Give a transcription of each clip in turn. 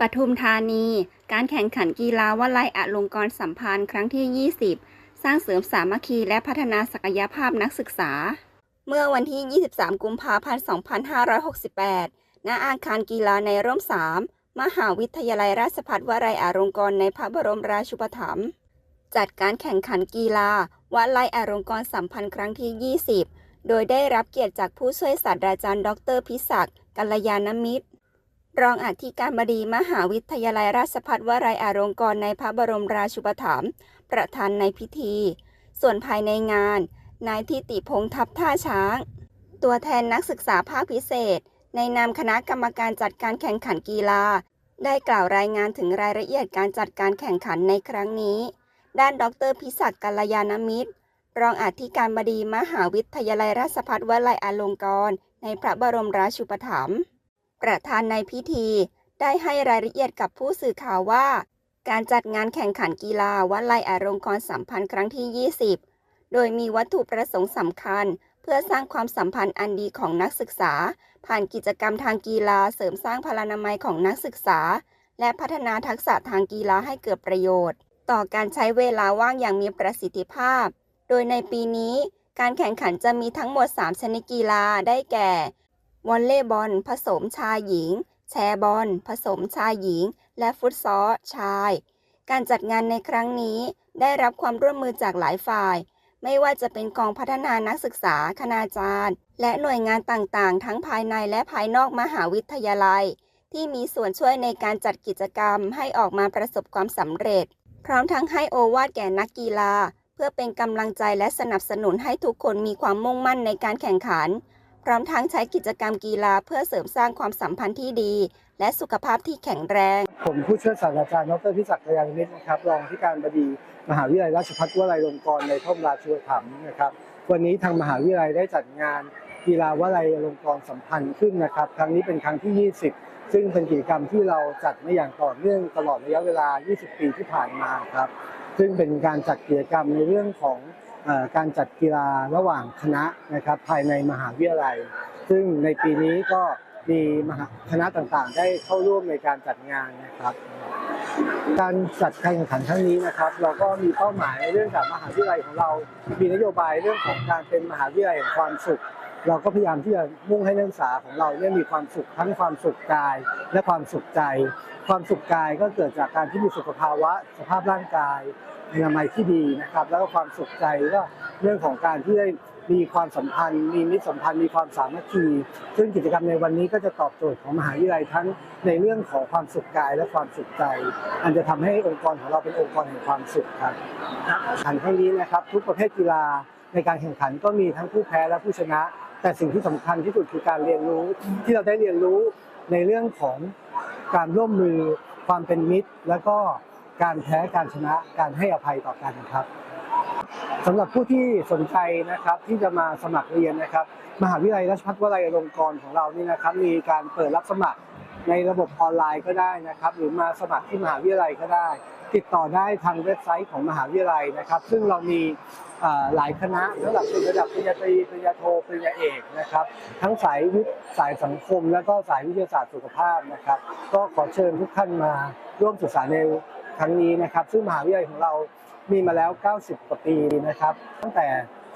ปทุมธานี การแข่งขันกีฬาวลัยอลงกรณ์สัมพันธ์ครั้งที่ 20 สร้างเสริมสามัคคีและพัฒนาศักยภาพนักศึกษา เมื่อวันที่ 23 กุมภาพันธ์ 2568 ณ อาคารกีฬาในร่ม3มหาวิทยาลัยราชภัฏวลัยอลงกรณ์ในพระบรมราชูปถัมภ์ จัดการแข่งขันกีฬาวลัยอลงกรณ์สัมพันธ์ครั้งที่ 20 โดยได้รับเกียรติจากผู้ช่วยศาสตราจารย์ ดร พิศักดิ์กัลยาณมิตร รองอธิการบดีมหาวิทยาลัยราชภัฏวลัยอลงกรในพระบรมราชูปถัมภ์ประธานในพิธี ส่วนภายในงาน นายทิติพงษ์ทับท่าช้าง ตัวแทนนักศึกษาภาคพิเศษ ในนามคณะกรรมการจัดการแข่งขันกีฬา ได้กล่าวรายงานถึงรายละเอียดการจัดการแข่งขันในครั้งนี้ ด้านดรพิศักกัลยาณมิตร รองอธิการบดีมหาวิทยาลัยราชภัฏวลัยอลงกรในพระบรมราชูปถัมภ์ ประธานในพิธี ได้ให้รายละเอียดกับผู้สื่อข่าวว่า การจัดงานแข่งขันกีฬาวัดไลอารงกรสัมพันธ์ครั้งที่ 20 โดยมีวัตถุประสงค์สำคัญ เพื่อสร้างความสัมพันธ์อันดีของนักศึกษา ผ่านกิจกรรมทางกีฬาเสริมสร้างพลานามัยของนักศึกษา และพัฒนาทักษะทางกีฬาให้เกิดประโยชน์ ต่อการใช้เวลาว่างอย่างมีประสิทธิภาพ โดยในปีนี้การแข่งขันจะมีทั้งหมด 3 ชนิดกีฬาได้แก่ วอลเลย์บอล ผสมชายหญิง แชร์บอล ผสมชายหญิง และฟุตซอลชาย การจัดงานในครั้งนี้ได้รับความร่วมมือจากหลายฝ่าย ไม่ว่าจะเป็นกองพัฒนานักศึกษาคณาจารย์ และหน่วยงานต่างๆ ทั้งภายในและภายนอกมหาวิทยาลัย ที่มีส่วนช่วยในการจัดกิจกรรมให้ออกมาประสบความสำเร็จ พร้อมทั้งให้โอวาทแก่นักกีฬา เพื่อเป็นกำลังใจและสนับสนุนให้ทุกคนมีความมุ่งมั่นในการแข่งขัน พร้อมทั้งใช้กิจกรรมกีฬาเพื่อเสริมสร้างความสัมพันธ์ที่ดี และสุขภาพที่แข็งแรง ผมผู้ช่วยศาสตราจารย์ดรพิศักดิ์ยานิมิตนะครับรองที่การบดีมหาวิทยาลัยราชภัฏวลัยลงกรณ์ในพระบรมราชูปถัมภ์นะครับ วันนี้ทางมหาวิทยาลัยได้จัดงานกีฬาวลัยลงกรณ์สัมพันธ์ขึ้นนะครับ ครั้งนี้เป็นครั้งที่ 20 ซึ่งเป็นกิจกรรมที่เราจัดมาอย่างต่อเนื่องตลอดระยะเวลา 20 ปีที่ผ่านมาครับ ซึ่งเป็นการจัดกิจกรรมในเรื่องของ การจัดกีฬาระหว่างคณะนะครับภายในมหาวิทยาลัย ซึ่งในปีนี้ก็มีมหาคณะต่างๆ ได้เข้าร่วมในการจัดงานนะครับ การจัดการแข่งขันครั้งนี้นะครับ เราก็มีเป้าหมายในเรื่องจากมหาวิทยาลัยของเรา มีนโยบายเรื่องของการเป็นมหาวิทยาลัยแห่งความสุข เราก็พยายามที่จะมุ่งให้นักศึกษาของเราเนี่ยมีความสุขทั้งความสุขกายและความสุขใจ ความสุขกายก็เกิดจากการที่มีสุขภาวะสภาพร่างกาย อนามัยที่ดีนะครับ แล้วก็ความสุขใจก็เรื่องของการที่ได้มีความสัมพันธ์ มีมิตรสัมพันธ์มีความสามัคคีซึ่งกิจกรรมในวันนี้ก็จะตอบโจทย์ของมหาวิทยาลัยทั้งในเรื่องของความสุขกายและความสุขใจ อันจะทำให้องค์กรของเราเป็นองค์กรแห่งความสุขครับขันครั้งนี้นะครับ ทุกประเภทกีฬาในการแข่งขันก็มีทั้งผู้แพ้และผู้ชนะ แต่สิ่งที่สำคัญที่สุดคือการเรียนรู้ที่เราได้เรียนรู้ในเรื่องของการร่วมมือความเป็นมิตร แล้วก็ การแพ้การชนะการให้อภัยต่อกันครับสำหรับผู้ที่สนใจนะครับที่จะมาสมัครเรียนนะครับ มหาวิทยาลัยราชภัฏวลัยอลงกรณ์ของเรานี่นะครับ มีการเปิดรับสมัครในระบบออนไลน์ก็ได้นะครับ หรือมาสมัครที่มหาวิทยาลัยก็ได้ ติดต่อได้ทางเว็บไซต์ของมหาวิทยาลัยนะครับ ซึ่งเรามีหลายคณะระดับระดับปริญญาตรีปริญญาโทปริญญาเอกนะครับ ทั้งสายวิทย์สายสังคม แล้วก็สายวิทยาศาสตร์สุขภาพนะครับ ก็ขอเชิญทุกท่านมาร่วมศึกษาใน ครั้งนี้นะครับ ซึ่งมหาวิทยาลัยของเรามีมาแล้ว 90 กว่าปีนะครับ ตั้งแต่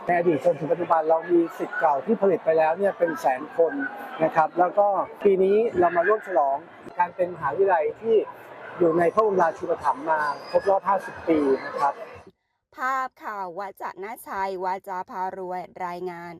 ในอดีตจนถึงปัจจุบันเรามีสิทธิ์เก่าที่ผลิตไปแล้วเนี่ยเป็นแสนคนนะครับ แล้วก็ปีนี้เรามาร่วมฉลองการเป็นมหาวิทยาลัยที่อยู่ในพระบรมราชูปถัมภ์มาครบรอบ 50 ปีนะครับ ภาพข่าววาจนาชัยวาจาพารวยรายงาน